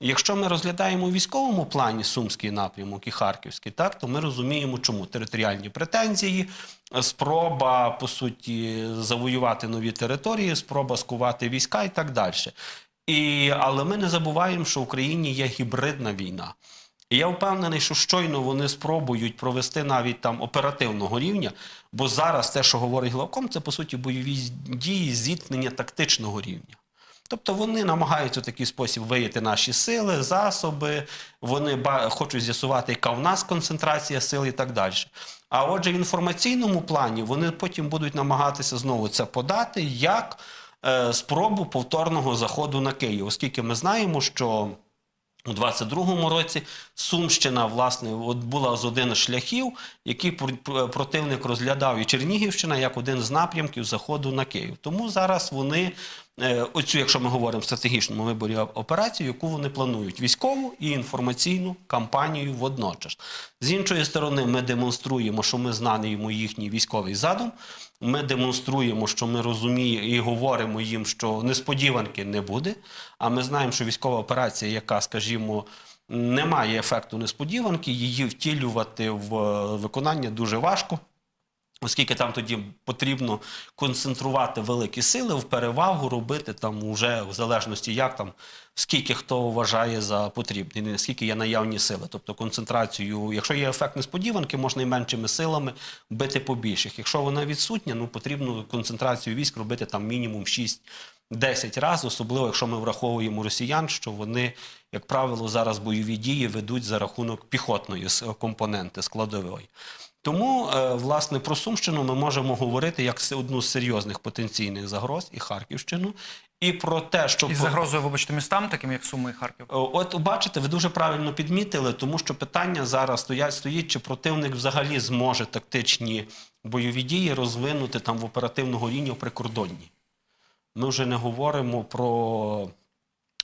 Якщо ми розглядаємо у військовому плані Сумський напрямок і Харківський, так то ми розуміємо, чому територіальні претензії, спроба по суті завоювати нові території, спроба скувати війська і так далі. І, але ми не забуваємо, що в Україні є гібридна війна. І я впевнений, що щойно вони спробують провести навіть там оперативного рівня, бо зараз те, що говорить главком, це по суті бойові дії зіткнення тактичного рівня. Тобто вони намагаються в такий спосіб вияти наші сили, засоби, вони хочуть з'ясувати, яка в нас концентрація сил і так далі. А отже, в інформаційному плані вони потім будуть намагатися знову це подати як е, спробу повторного заходу на Київ, оскільки ми знаємо, що у 22-му році Сумщина, власне, от була з один з шляхів, який пр- пр- противник розглядав і Чернігівщина як один з напрямків заходу на Київ. Тому зараз вони оцю, якщо ми говоримо в стратегічному виборі операцію, яку вони планують військову і інформаційну кампанію водночас. З іншої сторони, ми демонструємо, що ми знаємо їхній військовий задум. Ми демонструємо, що ми розуміємо і говоримо їм, що несподіванки не буде. А ми знаємо, що військова операція, яка, скажімо, не має ефекту несподіванки, її втілювати в е, виконання дуже важко. Оскільки там тоді потрібно концентрувати великі сили в перевагу робити там уже в залежності, як там скільки хто вважає за потрібне, наскільки є наявні сили. Тобто концентрацію, якщо є ефект несподіванки, можна і меншими силами бити по більших. Якщо вона відсутня, ну потрібно концентрацію військ робити там мінімум 6 10 разів, особливо якщо ми враховуємо росіян, що вони, як правило, зараз бойові дії ведуть за рахунок піхотної компоненти складової. Тому, е, власне, про Сумщину ми можемо говорити як одну з серйозних потенційних загроз і Харківщину, і про те, що Із по- загрозою, вибачте, містам, таким як Суми і Харків. Е, От бачите, ви дуже правильно підмітили, тому що питання зараз стоять, стоїть, чи противник взагалі зможе тактичні бойові дії розвинути там в оперативного рівня в прикордонні. Ми вже не говоримо про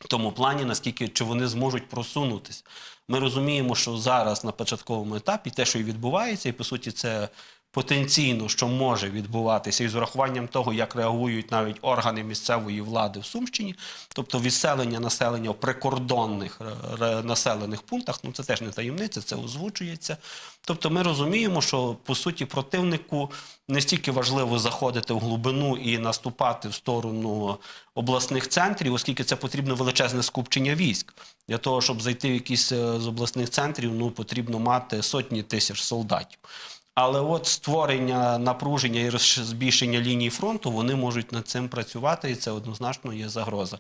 тому плані, наскільки чи вони зможуть просунутися. Ми розуміємо, що зараз на початковому етапі те, що і відбувається, і по суті, це потенційно, що може відбуватися, і з урахуванням того, як реагують навіть органи місцевої влади в Сумщині, тобто відселення населення в прикордонних е, населених пунктах, ну це теж не таємниця, це озвучується. Тобто ми розуміємо, що по суті противнику не стільки важливо заходити в глибину і наступати в сторону обласних центрів, оскільки це потрібно величезне скупчення військ. Для того, щоб зайти в якісь е, з обласних центрів, ну потрібно мати сотні тисяч солдатів. Але от створення напруження і збільшення лінії фронту вони можуть над цим працювати, і це однозначно є загроза.